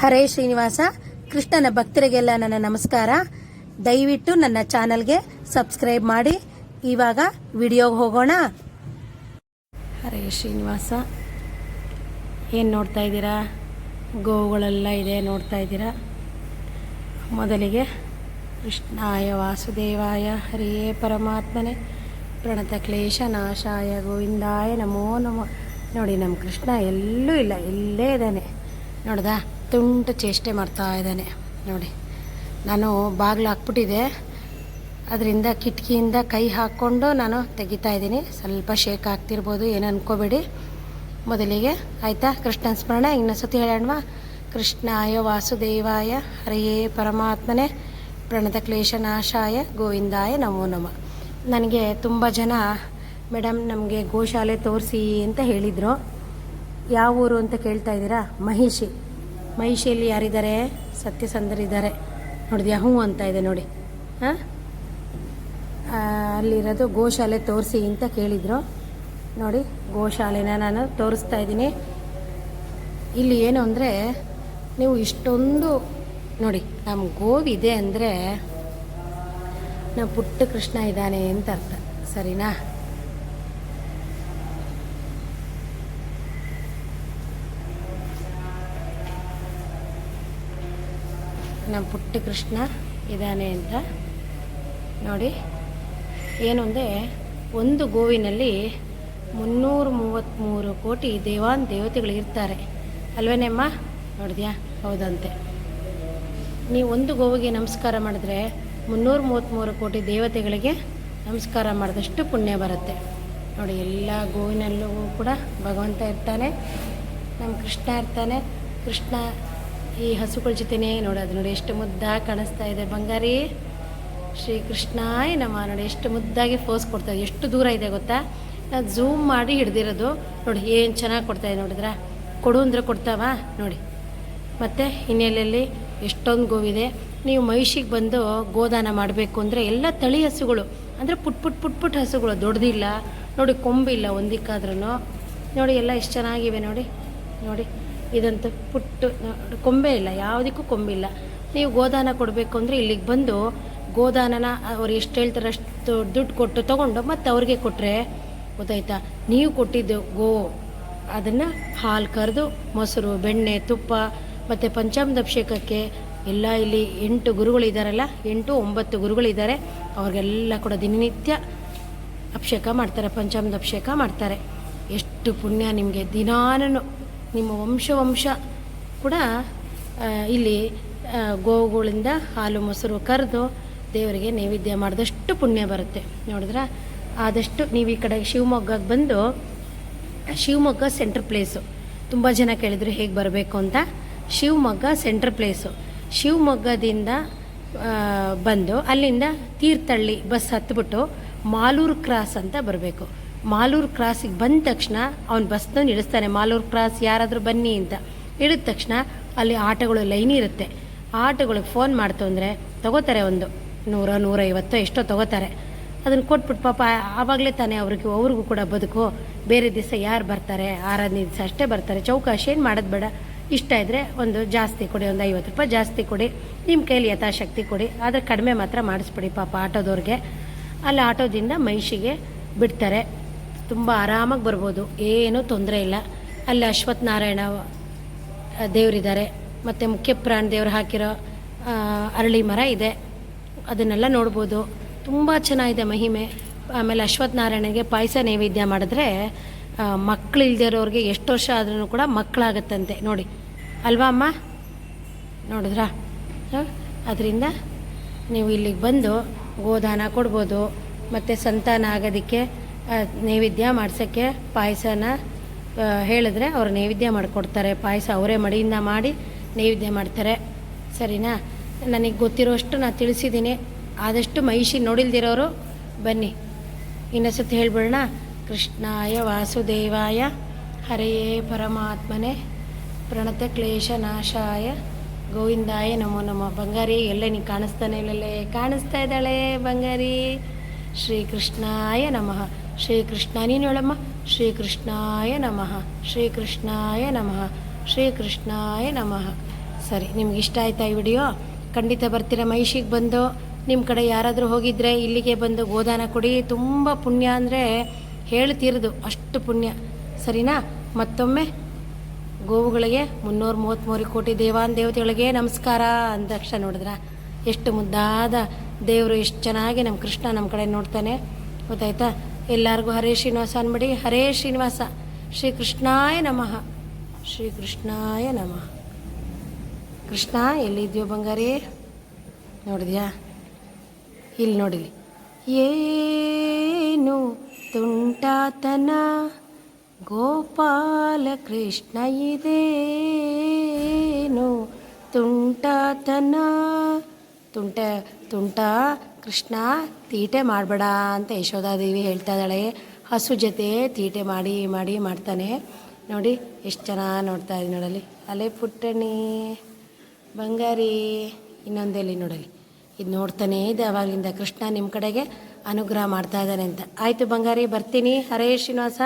ಹರೇ ಶ್ರೀನಿವಾಸ, ಕೃಷ್ಣನ ಭಕ್ತರಿಗೆಲ್ಲ ನನ್ನ ನಮಸ್ಕಾರ. ದಯವಿಟ್ಟು ನನ್ನ ಚಾನಲ್ಗೆ ಸಬ್ಸ್ಕ್ರೈಬ್ ಮಾಡಿ. ಇವಾಗ ವಿಡಿಯೋಗೆ ಹೋಗೋಣ. ಹರೇ ಶ್ರೀನಿವಾಸ, ಏನು ನೋಡ್ತಾ ಇದ್ದೀರಾ? ಗೋವುಗಳೆಲ್ಲ ಇದೆ, ನೋಡ್ತಾ ಇದ್ದೀರಾ? ಮೊದಲಿಗೆ ಕೃಷ್ಣಾಯ ವಾಸುದೇವಾಯ, ಹರಿಯೇ ಪರಮಾತ್ಮನೇ. ಪ್ರಣತ ಕ್ಲೇಶ ನಾಶಾಯ, ಗೋವಿಂದಾಯ ನಮೋ ನಮೋ. ನೋಡಿ, ನಮ್ಮ ಕೃಷ್ಣ ಎಲ್ಲೂ ಇಲ್ಲ ಇಲ್ಲೇ ಇದ್ದಾನೆ. ನೋಡ್ದಾ? ತುಂಟು ಚೇಷ್ಟೆ ಮಾಡ್ತಾ ಇದ್ದಾನೆ. ನೋಡಿ, ನಾನು ಬಾಗಿಲು ಹಾಕ್ಬಿಟ್ಟಿದೆ. ಅದರಿಂದ ಕಿಟಕಿಯಿಂದ ಕೈ ಹಾಕ್ಕೊಂಡು ನಾನು ತೆಗಿತಾ ಇದ್ದೀನಿ. ಸ್ವಲ್ಪ ಶೇಕ್ ಆಗ್ತಿರ್ಬೋದು, ಏನು ಅನ್ಕೋಬೇಡಿ. ಮೊದಲಿಗೆ, ಆಯಿತಾ? ಕೃಷ್ಣನ ಸ್ಮರಣೆ, ಇನ್ನೊಂದ್ಸತಿ ಹೇಳೋಣವಾ? ಕೃಷ್ಣಾಯ ವಾಸುದೇವಾಯ, ಹರಿಯೇ ಪರಮಾತ್ಮನೇ, ಪ್ರಣತ ಕ್ಲೇಶನಾಶಾಯ ಗೋವಿಂದಾಯ ನಮೋ ನಮ. ನನಗೆ ತುಂಬ ಜನ, ಮೇಡಮ್ ನಮಗೆ ಗೋಶಾಲೆ ತೋರಿಸಿ ಅಂತ ಹೇಳಿದರು. ಯಾವ ಊರು ಅಂತ ಕೇಳ್ತಾ ಇದ್ದೀರಾ? ಮಹಿಷಿ ಮಹಿಷಿಯಲ್ಲಿ ಯಾರಿದ್ದಾರೆ? ಸತ್ಯಸಂಧರಿದ್ದಾರೆ ನೋಡಿದ್ಯಾ? ಹ್ಞೂ ಅಂತ ಇದೆ ನೋಡಿ. ಹಾಂ? ಅಲ್ಲಿರೋದು ಗೋಶಾಲೆ ತೋರಿಸಿ ಅಂತ ಕೇಳಿದರು. ನೋಡಿ, ಗೋಶಾಲೆನ ನಾನು ತೋರಿಸ್ತಾ ಇದ್ದೀನಿ. ಇಲ್ಲಿ ಏನು ಅಂದರೆ, ನೀವು ಇಷ್ಟೊಂದು, ನೋಡಿ, ನಮ್ಮ ಗೋವಿದೆ ಅಂದರೆ ನಮ್ಮ ಪುಟ್ಟ ಕೃಷ್ಣ ಇದ್ದಾನೆ ಅಂತ ಅರ್ಥ. ಸರಿನಾ? ನಮ್ಮ ಪುಟ್ಟ ಕೃಷ್ಣ ಇದ್ದಾನೆ ಅಂತ. ನೋಡಿ, ಏನು ಅಂದರೆ ಒಂದು ಗೋವಿನಲ್ಲಿ ಮುನ್ನೂರ ಮೂವತ್ತ್ಮೂರು ಕೋಟಿ ದೇವಾನ್ ದೇವತೆಗಳು ಇರ್ತಾರೆ. ಅಲ್ವೇನೇಮ್ಮ? ನೋಡಿದ್ಯಾ? ಹೌದಂತೆ. ನೀವು ಒಂದು ಗೋವಿಗೆ ನಮಸ್ಕಾರ ಮಾಡಿದ್ರೆ ಮುನ್ನೂರ ಮೂವತ್ತ್ಮೂರು ಕೋಟಿ ದೇವತೆಗಳಿಗೆ ನಮಸ್ಕಾರ ಮಾಡಿದಷ್ಟು ಪುಣ್ಯ ಬರುತ್ತೆ. ನೋಡಿ, ಎಲ್ಲ ಗೋವಿನಲ್ಲೂ ಕೂಡ ಭಗವಂತ ಇರ್ತಾನೆ, ನಮ್ಮ ಕೃಷ್ಣ ಇರ್ತಾನೆ, ಕೃಷ್ಣ ಈ ಹಸುಗಳ ಜೊತೆನೇ ನೋಡೋದು ನೋಡಿ ಎಷ್ಟು ಮುದ್ದಾಗಿ ಕಾಣಿಸ್ತಾ ಇದೆ. ಬಂಗಾರಿ ಶ್ರೀ ಕೃಷ್ಣಾಯ ನಮ್ಮ ನೋಡಿ ಎಷ್ಟು ಮುದ್ದಾಗಿ ಫೋಸ್ ಕೊಡ್ತಾ ಇದೆ. ಎಷ್ಟು ದೂರ ಇದೆ ಗೊತ್ತಾ? ನಾನು ಝೂಮ್ ಮಾಡಿ ಹಿಡ್ದಿರೋದು. ನೋಡಿ ಏನು ಚೆನ್ನಾಗಿ ಕೊಡ್ತಾ ಇದೆ ನೋಡಿದ್ರಾ? ಕೊಡು ಅಂದರೆ ಕೊಡ್ತಾವ? ನೋಡಿ. ಮತ್ತು ಹಿನ್ನೆಲೆಯಲ್ಲಿ ಎಷ್ಟೊಂದು ಗೋವಿದೆ ನೀವು ಮಹಿಷಿಗೆ ಬಂದು ಗೋದಾನ ಮಾಡಬೇಕು ಅಂದರೆ ಎಲ್ಲ ತಳಿ ಹಸುಗಳು, ಅಂದರೆ ಪುಟ್ ಪುಟ್ ಪುಟ್ ಪುಟ್ ಹಸುಗಳು ದೊಡ್ಡದಿಲ್ಲ ನೋಡಿ ಕೊಂಬಿಲ್ಲ ಒಂದಿಕ್ಕಾದ್ರೂ ನೋಡಿ ಎಲ್ಲ ಎಷ್ಟು ಚೆನ್ನಾಗಿವೆ ನೋಡಿ. ನೋಡಿ. ಇದಂತೂ ಪುಟ್ಟು, ಕೊಂಬೆ ಇಲ್ಲ, ಯಾವುದಕ್ಕೂ ಇಲ್ಲ. ನೀವು ಗೋದಾನ ಕೊಡಬೇಕು ಅಂದರೆ ಇಲ್ಲಿಗೆ ಬಂದು ಗೋದಾನನ ಅವ್ರು ಎಷ್ಟು ಹೇಳ್ತಾರೆ ಅಷ್ಟು ದುಡ್ಡು ಕೊಟ್ಟು ತೊಗೊಂಡು ಮತ್ತೆ ಅವ್ರಿಗೆ ಕೊಟ್ಟರೆ ಗೊತ್ತಾಯ್ತಾ? ನೀವು ಕೊಟ್ಟಿದ್ದು ಗೋ, ಅದನ್ನು ಹಾಲು ಕರೆದು ಮೊಸರು, ಬೆಣ್ಣೆ, ತುಪ್ಪ ಮತ್ತು ಪಂಚಾಮೃತ ಅಭಿಷೇಕಕ್ಕೆ ಎಲ್ಲ ಇಲ್ಲಿ ಎಂಟು ಗುರುಗಳಿದ್ದಾರಲ್ಲ ಎಂಟು ಒಂಬತ್ತು ಗುರುಗಳಿದ್ದಾರೆ ಅವ್ರಿಗೆಲ್ಲ ಕೂಡ ದಿನನಿತ್ಯ ಅಭಿಷೇಕ ಮಾಡ್ತಾರೆ ಪಂಚಾಮೃತ ಅಭಿಷೇಕ ಮಾಡ್ತಾರೆ. ಎಷ್ಟು ಪುಣ್ಯ ನಿಮಗೆ ದಿನಾನು ನಿಮ್ಮ ವಂಶವಂಶ ವಂಶ ಕೂಡ ಇಲ್ಲಿ ಗೋವುಗಳಿಂದ ಹಾಲು ಮೊಸರು ಕರೆದು ದೇವರಿಗೆ ನೈವೇದ್ಯ ಮಾಡಿದಷ್ಟು ಪುಣ್ಯ ಬರುತ್ತೆ. ನೋಡಿದ್ರ? ಆದಷ್ಟು ನೀವು ಈ ಕಡೆ ಶಿವಮೊಗ್ಗಕ್ಕೆ ಬಂದು, ಶಿವಮೊಗ್ಗ ಸೆಂಟ್ರ್ ಪ್ಲೇಸು ತುಂಬ ಜನ ಕೇಳಿದ್ರು ಹೇಗೆ ಬರಬೇಕು ಅಂತ. ಶಿವಮೊಗ್ಗ ಸೆಂಟ್ರ್ ಪ್ಲೇಸು ಶಿವಮೊಗ್ಗದಿಂದ ಬಂದು ಅಲ್ಲಿಂದ ತೀರ್ಥಹಳ್ಳಿ ಬಸ್ ಹತ್ಬಿಟ್ಟು ಮಾಲೂರು ಕ್ರಾಸ್ ಅಂತ ಬರಬೇಕು. ಮಾಲೂರು ಕ್ರಾಸಿಗೆ ಬಂದ ತಕ್ಷಣ ಅವ್ನು ಬಸ್ನ ಇಳಿಸ್ತಾನೆ. ಮಾಲೂರು ಕ್ರಾಸ್ ಯಾರಾದರೂ ಬನ್ನಿ ಅಂತ. ಇಳಿದ ತಕ್ಷಣ ಅಲ್ಲಿ ಆಟೋಗಳು ಲೈನ್ ಇರುತ್ತೆ. ಆಟೋಗಳಿಗೆ ಫೋನ್ ಮಾಡ್ತು ಅಂದರೆ ತಗೋತಾರೆ ಒಂದು ನೂರ ನೂರೈವತ್ತು ಎಷ್ಟೋ ತಗೋತಾರೆ. ಅದನ್ನು ಕೊಟ್ಬಿಟ್ಟು ಪಾಪ ಆವಾಗಲೇ ತಾನೇ ಅವ್ರಿಗೆ, ಅವ್ರಿಗೂ ಕೂಡ ಬದುಕು. ಬೇರೆ ದಿವಸ ಯಾರು ಬರ್ತಾರೆ? ಆರನೇ ದಿವಸ ಅಷ್ಟೇ ಬರ್ತಾರೆ. ಚೌಕಾಶ ಏನು ಮಾಡೋದು ಬೇಡ. ಇಷ್ಟ ಇದ್ದರೆ ಒಂದು ಜಾಸ್ತಿ ಕೊಡಿ, ಒಂದು ಐವತ್ತು ರೂಪಾಯಿ ಜಾಸ್ತಿ ಕೊಡಿ. ನಿಮ್ಮ ಕೈಲಿ ಯಥಾಶಕ್ತಿ ಕೊಡಿ. ಆದರೆ ಕಡಿಮೆ ಮಾತ್ರ ಮಾಡಿಸ್ಬಿಡಿ ಪಾಪ ಆಟೋದವ್ರಿಗೆ. ಅಲ್ಲಿ ಆಟೋದಿಂದ ಮಹಿಷಿಗೆ ಬಿಡ್ತಾರೆ. ತುಂಬ ಆರಾಮಾಗಿ ಬರ್ಬೋದು. ಏನೂ ತೊಂದರೆ ಇಲ್ಲ. ಅಲ್ಲಿ ಅಶ್ವತ್ಥ ನಾರಾಯಣ ದೇವರಿದ್ದಾರೆ. ಮತ್ತು ಮುಖ್ಯ ಪ್ರಾಣ ದೇವರು ಹಾಕಿರೋ ಅರಳಿ ಮರ ಇದೆ. ಅದನ್ನೆಲ್ಲ ನೋಡ್ಬೋದು. ತುಂಬ ಚೆನ್ನಾಗಿದೆ ಮಹಿಮೆ. ಆಮೇಲೆ ಅಶ್ವತ್ಥ ನಾರಾಯಣಗೆ ಪಾಯಸ ನೈವೇದ್ಯ ಮಾಡಿದ್ರೆ ಮಕ್ಕಳು ಇರೋರಿಗೆ ಎಷ್ಟು ವರ್ಷ ಆದ್ರೂ ಕೂಡ ಮಕ್ಕಳಾಗತ್ತಂತೆ ನೋಡಿ. ಅಲ್ವಾ ಅಮ್ಮ? ನೋಡಿದ್ರಾ? ಅದರಿಂದ ನೀವು ಇಲ್ಲಿಗೆ ಬಂದು ಗೋದಾನ ಕೊಡ್ಬೋದು. ಮತ್ತು ಸಂತಾನ ಆಗೋದಕ್ಕೆ ನೈವೇದ್ಯ ಮಾಡ್ಸೋಕ್ಕೆ ಪಾಯಸನ ಹೇಳಿದ್ರೆ ಅವ್ರು ನೈವೇದ್ಯ ಮಾಡಿಕೊಡ್ತಾರೆ. ಪಾಯಸ ಅವರೇ ಮಡಿಯಿಂದ ಮಾಡಿ ನೈವೇದ್ಯ ಮಾಡ್ತಾರೆ. ಸರಿನಾ? ನನಗೆ ಗೊತ್ತಿರೋಷ್ಟು ನಾನು ತಿಳಿಸಿದ್ದೀನಿ ಆದಷ್ಟು ಮಹಿಷಿ ನೋಡಿಲ್ದಿರೋರು ಬನ್ನಿ. ಇನ್ನೊಂದ್ಸತಿ ಹೇಳ್ಬಿಡೋಣ. ಕೃಷ್ಣಾಯ ವಾಸುದೇವಾಯ. ಹರೆಯೇ ಪರಮಾತ್ಮನೇ. ಪ್ರಣತ ಕ್ಲೇಶ ನಾಶಾಯ. ಗೋವಿಂದಾಯ ನಮೋ ನಮ. ಬಂಗಾರಿ, ಎಲ್ಲ ನೀ ಕಾಣಿಸ್ತಾನೆ ಇಲ್ಲಲ್ಲೇ ಕಾಣಿಸ್ತಾ ಇದ್ದಾಳೆ ಬಂಗಾರಿ. ಶ್ರೀಕೃಷ್ಣಾಯ ನಮಃ. ಶ್ರೀಕೃಷ್ಣ ನೀನು ಹೇಳಮ್ಮ ಶ್ರೀಕೃಷ್ಣಾಯ ನಮಃ ಶ್ರೀಕೃಷ್ಣಾಯ ನಮಃ ಶ್ರೀಕೃಷ್ಣಾಯ ನಮಃ. ಸರಿ, ನಿಮ್ಗೆ ಇಷ್ಟ ಆಯ್ತಾ ಈ ವಿಡಿಯೋ? ಖಂಡಿತ ಬರ್ತೀರಾ ಮಹಿಷಿಗೆ ಬಂದು? ನಿಮ್ಮ ಕಡೆ ಯಾರಾದರೂ ಹೋಗಿದ್ರೆ ಇಲ್ಲಿಗೆ ಬಂದು ಗೋದಾನ ಕೊಡಿ. ತುಂಬ ಪುಣ್ಯ ಅಂದರೆ ಹೇಳ್ತಿರೋದು, ಅಷ್ಟು ಪುಣ್ಯ. ಸರಿನಾ? ಮತ್ತೊಮ್ಮೆ ಗೋವುಗಳಿಗೆ ಮುನ್ನೂರ ಮೂವತ್ತ್ಮೂರು ಕೋಟಿ ದೇವಾನ್ ದೇವತೆಗಳಿಗೆ ನಮಸ್ಕಾರ ಅಂದ ನೋಡಿದ್ರಾ ನೋಡಿದ್ರ? ಎಷ್ಟು ಮುದ್ದಾದ ದೇವರು, ಎಷ್ಟು ಚೆನ್ನಾಗಿ ನಮ್ಮ ಕೃಷ್ಣ ನಮ್ಮ ಕಡೆ ನೋಡ್ತಾನೆ. ಗೊತ್ತಾಯ್ತಾ? ಎಲ್ಲರಿಗೂ ಹರೇ ಶ್ರೀನಿವಾಸ ಅನ್ಬಿಡಿ ಹರೇ ಶ್ರೀನಿವಾಸ. ಶ್ರೀ ಕೃಷ್ಣಾಯ ನಮಃ. ಶ್ರೀ ಕೃಷ್ಣಾಯ ನಮಃ. ಕೃಷ್ಣ, ಎಲ್ಲಿದ್ಯೋ ಬಂಗಾರಿ? ನೋಡಿದ್ಯಾ? ಇಲ್ಲಿ ನೋಡಿಲಿ ಏನು ತುಂಟಾತನ? ಗೋಪಾಲ ಕೃಷ್ಣ ಇದೇನು ತುಂಟಾತನ? ತುಂಟ ತುಂಟ, ಕೃಷ್ಣ, ತೀಟೆ ಮಾಡಬೇಡ ಅಂತ ಯಶೋಧಾದೇವಿ ಹೇಳ್ತಾ ಇದ್ದಾಳೆ. ಹಸು ಜೊತೆ ತೀಟೆ ಮಾಡಿ ಮಾಡಿ ಮಾಡ್ತಾನೆ. ನೋಡಿ, ಎಷ್ಟು ಚೆನ್ನಾಗಿ ನೋಡ್ತಾ ಇದ್ದೀನಿ ನೋಡಲಿ ಅಲೆ ಪುಟ್ಟಣಿ ಬಂಗಾರಿ, ಇನ್ನೊಂದೆಲ್ಲಿ ನೋಡಲಿ ಇದು ನೋಡ್ತಾನೆ ಇದೆ ಅವಾಗಿಂದ. ಕೃಷ್ಣ ನಿಮ್ಮ ಕಡೆಗೆ ಅನುಗ್ರಹ ಮಾಡ್ತಾ ಇದ್ದಾನೆ ಅಂತ. ಆಯಿತು ಬಂಗಾರಿ, ಬರ್ತೀನಿ. ಹರೇ ಶ್ರೀನಿವಾಸ.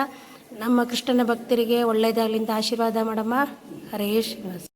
ನಮ್ಮ ಕೃಷ್ಣನ ಭಕ್ತರಿಗೆ ಒಳ್ಳೆಯದಾಗಲಿ ಅಂತ ಆಶೀರ್ವಾದ ಮಾಡಮ್ಮ. ಹರೇ ಶ್ರೀನಿವಾಸ.